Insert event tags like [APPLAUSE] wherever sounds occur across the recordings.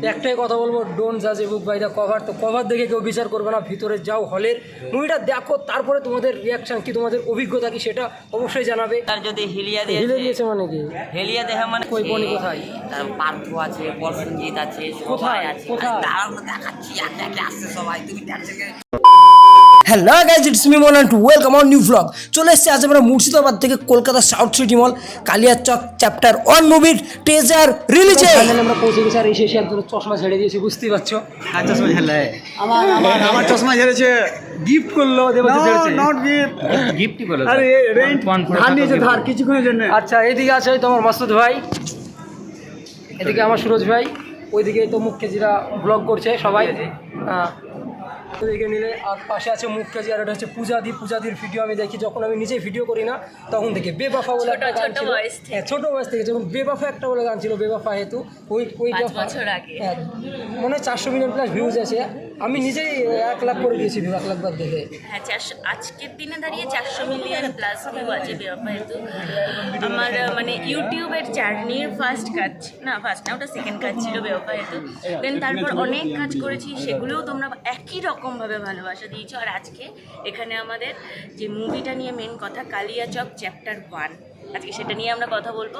তো একটাই কথা বলব ডোন্ট জাজ a book by the cover তো কভার দেখে কেউ বিচার করবে না ভিতরে যাও হলের মুভিটা দেখো তারপরে তোমাদের রিয়াকশন কি তোমাদের অভিজ্ঞতা কি সেটা অবশ্যই জানাবে তার যদি হিলিয়া দিয়ে হিলিয়া দিয়েছে মানে কি হেলিয়া দেখা মানে কই বনি কোথায়? তার পার্থ আছে প্রসেনজিৎ আছে সবাই কোথায়? আছে কোথায়? দাঁড়াও দেখাচ্ছি আজকে একে আসছে সবাই তুমি tension hello guys it's me Mon and welcome our new blog চলে এসেছি আজ আমরা মুর্শিদাবাদ থেকে Kolkata south city mall Kaliachak chapter one মুভির টেজার রিলিজে আমরা পৌঁছে গেছি আর এসে এসে একজন চশমা ছেড়ে দিয়েছি বুঝতেই পারছ? কার চশমা ঝেলে আমার আমার আমার চশমা ঝেড়েছে গিফট করল নট গিফট গিফটই বলে আরে রেন্ট ধার নিয়েছে ধার কিছুক্ষণের জন্য। আচ্ছা এদিকে আছে তোমার মাসুদ ভাই। এদিকে আমার সুরজ ভাই। ওইদিকে তো মুখ কেজিরা ব্লগ করছে সবাই। হ্যাঁ। ওইদিকে নিলে আর পাশে আছে মুখ কেজি আর এটা হচ্ছে পূজাদি পূজাদির ভিডিও আমি দেখি যখন আমি নিজে ভিডিও করি না তখন থেকে বেবাফা বলে একটা গান ছিল। হ্যাঁ ছোট বয়স থেকে যখন বেবাফা একটা বলে গান ছিল বেবাফা হেতু ওই ওইটা আগে। হ্যাঁ মনে হয় চারশো মিলিয়ন প্লাস ভিউজ আছে। আমি নিজেই এক লাখ করে দিয়েছি এক লাখ বাদ দেখে। হ্যাঁ চারশো আজকের দিনে দাঁড়িয়ে চারশো মিলিয়ন প্লাস ভিউ আছে আমার মানে ইউটিউবের জার্নির ফার্স্ট কাজ, না ফার্স্ট না, ওটা সেকেন্ড কাজ ছিল বেওয়াফা দেন তারপর অনেক কাজ করেছি, সেগুলোও তোমরা একই রকমভাবে ভালোবাসা দিয়েছ। আর আজকে এখানে আমাদের যে মুভিটা নিয়ে মেন কথা, কালিয়াচক চ্যাপ্টার ওয়ান আজকে সেটা নিয়ে আমরা কথা বলব।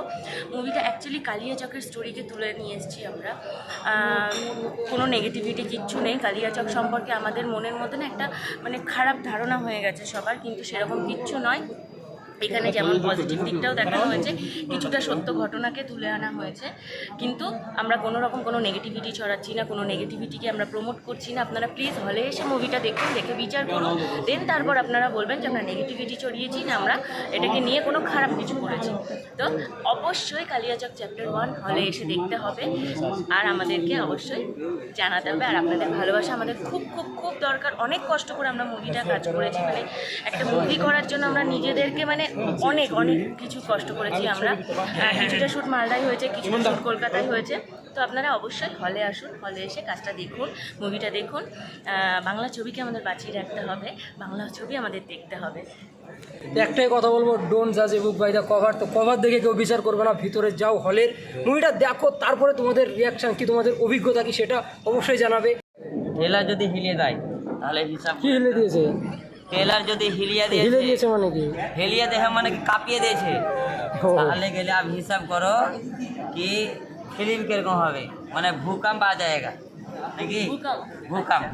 মুভিটা অ্যাকচুয়ালি কালিয়াচকের স্টোরিকে তুলে নিয়ে এসেছি আমরা। কোনো নেগেটিভিটি কিচ্ছু নেই। কালিয়াচক সম্পর্কে আমাদের মনের মতন একটা মানে খারাপ ধারণা হয়ে গেছে সবার, কিন্তু সেরকম কিচ্ছু নয়। এখানে যেমন পজিটিভ দিকটাও দেখানো হয়েছে, কিছুটা সত্য ঘটনাকে তুলে আনা হয়েছে। কিন্তু আমরা কোনো রকম কোনো নেগেটিভিটি ছড়াচ্ছি না, কোনো নেগেটিভিটিকে আমরা প্রমোট করছি না। আপনারা প্লিজ হলে এসে মুভিটা দেখুন, দেখে বিচার করুন দেন তারপর আপনারা বলবেন যে আমরা নেগেটিভিটি ছড়িয়েছি না, আমরা এটাকে নিয়ে কোনো খারাপ কিছু করেছি। তো অবশ্যই কালিয়াচক চ্যাপ্টার ওয়ান হলে এসে দেখতে হবে, আর আমাদেরকে অবশ্যই জানাতে হবে, আর আপনাদের ভালোবাসা আমাদের খুব খুব খুব দরকার। অনেক কষ্ট করে আমরা মুভিটা কাজ করেছি মানে একটা মুভি করার জন্য আমরা নিজেদেরকে মানে অনেক অনেক কিছু কষ্ট করেছি আমরা। আহ, কিছুটা শ্যুট মালদায় হয়েছে কিছুটা শ্যুট কলকাতায় হয়েছে। তো আপনারা অবশ্যই হলে আসুন হলে এসে কাজটা দেখুন মুভিটা দেখুন। বাংলা ছবিকে আমাদের বাঁচিয়ে রাখতে হবে বাংলা ছবি আমাদের দেখতে হবে। একটাই কথা বলব ডোন্ট জাজ a book by the cover তো কভার দেখে কেউ বিচার করবে না ভিতরে যাও হলের মুভিটা দেখো তারপরে তোমাদের রিয়াকশন কি তোমাদের অভিজ্ঞতা কি সেটা অবশ্যই জানাবে। ট্রেলার যদি হিলিয়ে দেয় তাহলে হিসাব কি হিলে দিয়েছে? ট্রেলার যদি হিলিয়া হিলে দিয়েছে দিয়েছে মানে কি? হেলিয়া দেখা মানে কি কাঁপিয়ে দিয়েছে? তাহলে গেলে আপ হিসাব করো কি ফিল্ম কীরকম হবে? মানে ভূকম্প আ যায়গা। নাকি? ভূকম্প।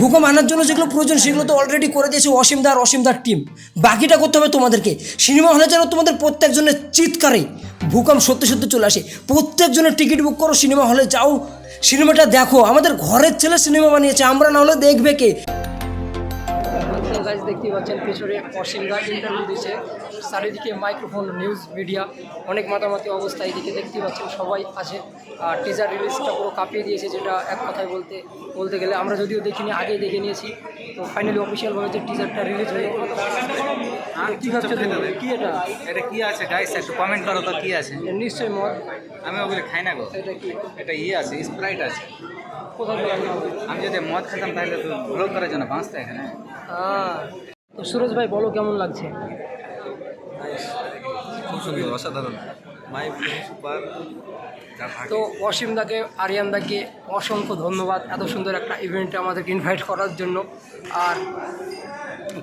ভূকম্প। আনার জন্য যেগুলো প্রয়োজন সেগুলো তো অলরেডি করে দিয়েছে অসীমদার অসীমদার টিম বাকিটা করতে হবে তোমাদেরকে। সিনেমা হলে যেন তোমাদের প্রত্যেকজনের চিৎকারে ভূকম্প সত্যি সত্যি চলে আসে। প্রত্যেকজনের টিকিট বুক করো সিনেমা হলে যাও। সিনেমাটা দেখো। আমাদের ঘরের ছেলে সিনেমা বানিয়েছে। আমরা না হলে দেখবে কে? গাছ দেখতে পাচ্ছেন পেছনে অসীমদা ইন্টারভিউ দিচ্ছে চারিদিকে মাইক্রোফোন নিউজ মিডিয়া অনেক মাতামাতি অবস্থা এদিকে দেখতে পাচ্ছেন সবাই আছে। আর টিজার রিলিজটা পুরো কাঁপিয়ে দিয়েছে যেটা এক কথায় বলতে বলতে গেলে আমরা যদিও দেখিনি আগেই দেখে নিয়েছি। তো ফাইনালি অফিসিয়ালভাবে যে টিজারটা রিলিজ হয়ে আর কী ভাবছ তুমি? কি এটা? এটা কি আছে? গাইস একটু কমেন্ট করো তো কি আছে? নিশ্চয়ই মদ। আমি ওগুলো খাই না গো। এটা কি? এটা ইয়ে আছে স্প্রাইট আছে? আমি যদি মদ খেতাম তাহলে তো ব্লগ করার জন্য বাঁচতে এখানে। তো সুরজ ভাই বলো কেমন লাগছে? খুব সুন্দর অসাধারণ। মাই সুপার তো অসীম দাকে আরিয়ান দাকে অসংখ্য ধন্যবাদ এত সুন্দর একটা ইভেন্টে আমাদেরকে ইনভাইট করার জন্য। আর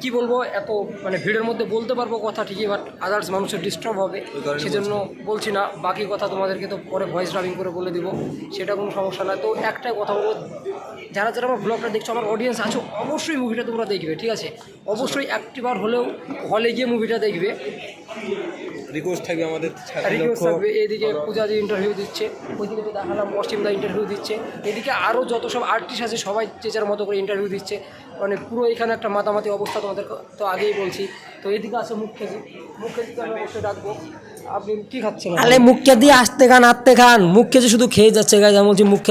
কি বলব এত মানে ভিড়ের মধ্যে বলতে পারব কথা ঠিকই বাট আদার্স মানুষের ডিস্টার্ব হবে। সেজন্য বলছি। না বাকি কথা তোমাদেরকে তো পরে ভয়েস ড্রাইভিং করে বলে দিব সেটা কোনো সমস্যা না তো একটাই কথা বলব যারা যারা আমার ব্লগটা দেখছ আমার অডিয়েন্স আছো অবশ্যই মুভিটা তোমরা দেখবে ঠিক আছে? অবশ্যই একটিবার হলেও হলে গিয়ে মুভিটা দেখবে। রিকোয়েস্ট থাকবে আমাদের রিকোয়েস্ট থাকবে এদিকে পূজা ইন্টারভিউ দিচ্ছে ওইদিকে তো দেখালাম অসীমদা ইন্টারভিউ দিচ্ছে। এদিকে আরও যত সব আর্টিস্ট আছে সবাই যে যার মতো করে ইন্টারভিউ দিচ্ছে। মানে পুরো এখানে একটা মাতামাতি অবস্থা তোমাদের তো আগেই বলছি। তো এদিকে আছে মুখ্যজি মুখ্যজিকে আমি অবশ্যই ডাকবো। আপনি কী খাচ্ছেন আলে মুখ দিয়ে আসতে খান আত্তে খান। মুখ খেজি শুধু খেয়ে যাচ্ছে গাছ আমি বলছি মুখ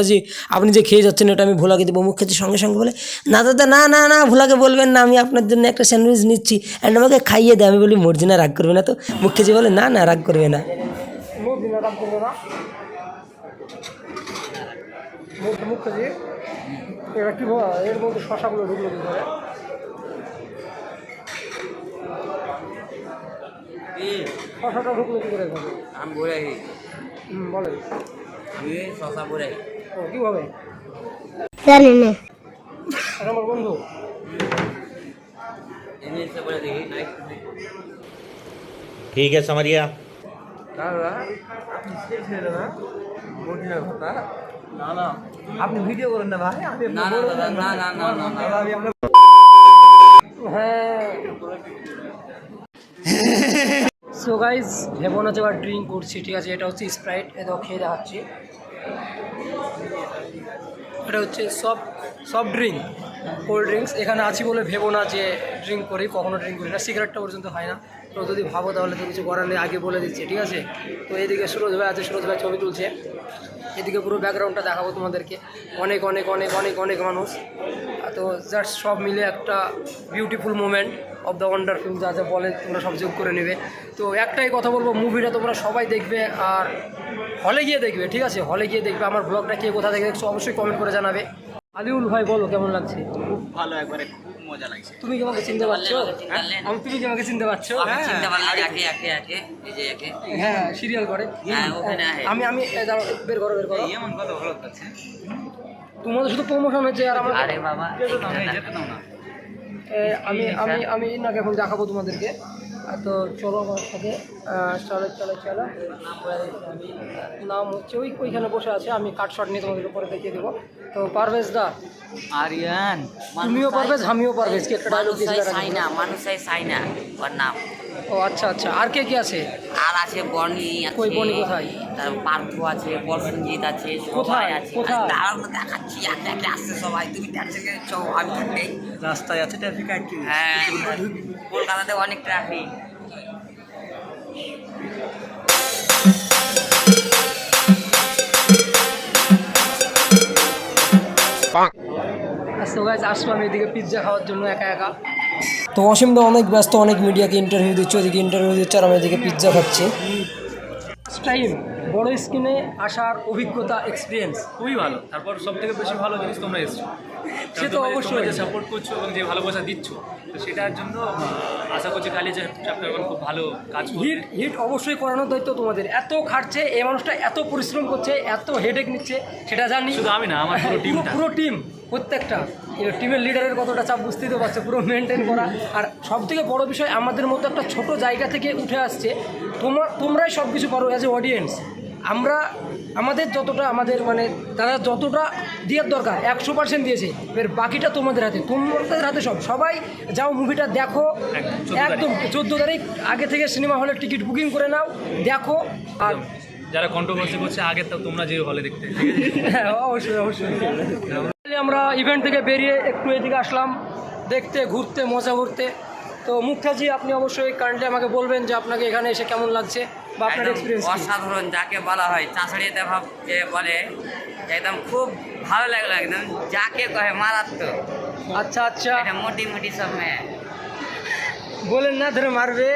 আপনি যে খেয়ে যাচ্ছেন এটা আমি ভোলাকে দেবো। মুখ খেজি সঙ্গে সঙ্গে বলে না দাদা না না না ভোলাকে বলবেন না। আমি আপনার জন্য একটা স্যান্ডউইচ নিচ্ছি। অ্যান্ড আমাকে খাইয়ে দেয়। আমি বলি মর্জিনা রাগ করবে না তো? মুখ খেজি বলে না না রাগ করবে না। রাগ করবে না? মুখ খেজি এবার কি এর মধ্যে শশাগুলো ঢুকলো কি করে? শশাটা ঢুকলো কি করে এখানে আমি বলে হুম, বলেন শশা বলে ও কীভাবে জানি না আর আমার বন্ধু ইংলিশে বলে দেখি ठीक है समरिया আপনি ভিডিও করেন না ভাই আমি না না দাদা না না না না না হ্যাঁ সো গাইজ ভেবো না যে ড্রিঙ্ক করছি, ঠিক আছে? এটা হচ্ছে স্প্রাইট এটা খেয়ে দেখাচ্ছি। এটা হচ্ছে সব সফট ড্রিঙ্ক কোল্ড ড্রিঙ্কস এখানে আছি বলে ভেবো না যে ড্রিঙ্ক করি, কখনো ড্রিঙ্ক করি না। সিগারেটটা পর্যন্ত হয় না। তো যদি ভাবো তাহলে তো কিছু করার নেই, আগে বলে দিচ্ছি, ঠিক আছে? তো এদিকে সুরজ ভাই আছে, সুরজ ভাই ছবি তুলছে। এদিকে পুরো ব্যাকগ্রাউন্ডটা দেখাবো তোমাদেরকে। অনেক অনেক অনেক অনেক অনেক মানুষ। তো জাস্ট সব মিলে একটা beautiful moment of the wonder film যা যা বলে তোমরা সব যোগ করে নেবে। তো একটাই কথা বলব মুভিটা তোমরা সবাই দেখবে আর হলে গিয়ে দেখবে ঠিক আছে? হলে গিয়ে দেখবে আমার ব্লগটা কে কোথা থেকে দেখছ অবশ্যই কমেন্ট করে জানাবে। আলিউল ভাই বলো কেমন লাগছে? খুব ভালো একবারে খুব মজা লাগছে। তুমি কি আমাকে চিনতে পারছ? আমি তুমি কি আমাকে চিনতে পারছ? আপনি চিনতে পারলেন একে একে একে এই যে একে। হ্যাঁ সিরিয়াল করে। হ্যাঁ, ওখানে। আমি আমি বের করো বের করো। এমন কথা ভালো লাগছে তোমাদের শুধু প্রমোশন হচ্ছে আর আমার আরে বাবা না। আমি আমি আমি ইনাকে এখন দেখাবো তোমাদেরকে। তো চলো আমার সাথে। চলো চলো চলো। নাম হচ্ছে ওই ওইখানে বসে আছে। আমি কাট শট নিয়ে তোমাদের উপরে দেখিয়ে দেবো। তো পারভেজ দা। আরিয়ান তুমিও পারভেজ আমিও পারভেজ কি একটা ডায়লগ দিয়ে সাইনা মানুষ সাইনা ওর নাম। ও আচ্ছা আচ্ছা। আর কে কি আছে? আর আছে বনি আছে কই বনি কোথায়? তার পার্থ আছে বর্ষঞ্জিত আছে কোথায়? আছে। কোথায়? আরে দাঁড়াও না দেখাচ্ছি একে একে আসছে সবাই। তুমি ট্যাক্সি চো আমি থাকবে। রাস্তায় আছে ট্রাফিক আইটি হ্যাঁ কলকাতাতে অনেক ট্রাফিক গাইজ আসলাম এদিকে পিৎজা খাওয়ার জন্য একা একা। তো অসীমদা অনেক ব্যস্ত অনেক মিডিয়াকে ইন্টারভিউ দিচ্ছে ওদিকে ইন্টারভিউ দিচ্ছে আর আমি এদিকে পিৎজা খাচ্ছি। টাইম বড় স্ক্রিনে আসার অভিজ্ঞতা এক্সপিরিয়েন্স খুবই ভালো। তারপর সব থেকে বেশি ভালো জিনিস তোমরা এসছো। সে তো অবশ্যই। যে সাপোর্ট করছ এবং যে ভালোবাসা দিচ্ছ তো সেটার জন্য আশা করছি কালি যে চ্যাপ্টার খুব ভালো কাজ হিট হিট অবশ্যই করানোর দায়িত্ব তোমাদের। এত খাটছে এই মানুষটা এত পরিশ্রম করছে এত হেডেক নিচ্ছে সেটা জানি। শুধু আমি না আমার পুরো টিমটা পুরো টিম প্রত্যেকটা। টিমের লিডারের কতটা চাপ বুঝতেই তো পারছে পুরো মেনটেন করা। আর সব থেকে বড় বিষয় আমাদের মতো একটা ছোট জায়গা থেকে উঠে আসছে তোমার তোমরাই সব কিছু পারো অ্যাজ এ অডিয়েন্স আমরা আমাদের যতটা আমাদের মানে তারা যতটা দেওয়ার দরকার একশো পার্সেন্ট দিয়েছে এবার বাকিটা তোমাদের হাতে তোমাদের হাতে সব। সবাই যাও মুভিটা দেখো। একদম, 14 তারিখ। চোদ্দ তারিখ আগে থেকে সিনেমা হলের টিকিট বুকিং করে নাও দেখো আর যারা কন্ট্রোভার্সি করছে আগে তো তোমরা যে হলে দেখতে। [LAUGHS] হ্যাঁ অবশ্যই অবশ্যই। আমরা ইভেন্ট থেকে বেরিয়ে একটু এদিকে আসলাম। দেখতে ঘুরতে মজা করতে। তো মুখাজি আপনি অবশ্যই কারেন্টলি আমাকে বলবেন যে আপনাকে এখানে এসে কেমন লাগছে বা আপনার এক্সপিরিয়েন্স অসাধারণ যাকে বলা হয় চাষড়িতে ভাব যে বলে একদম খুব ভালো লাগল একদম যাকে কহে মারাত্মক। আচ্ছা আচ্ছা। মোটি মোটি সব মেয়ে। বলেন না ধরে মারবে।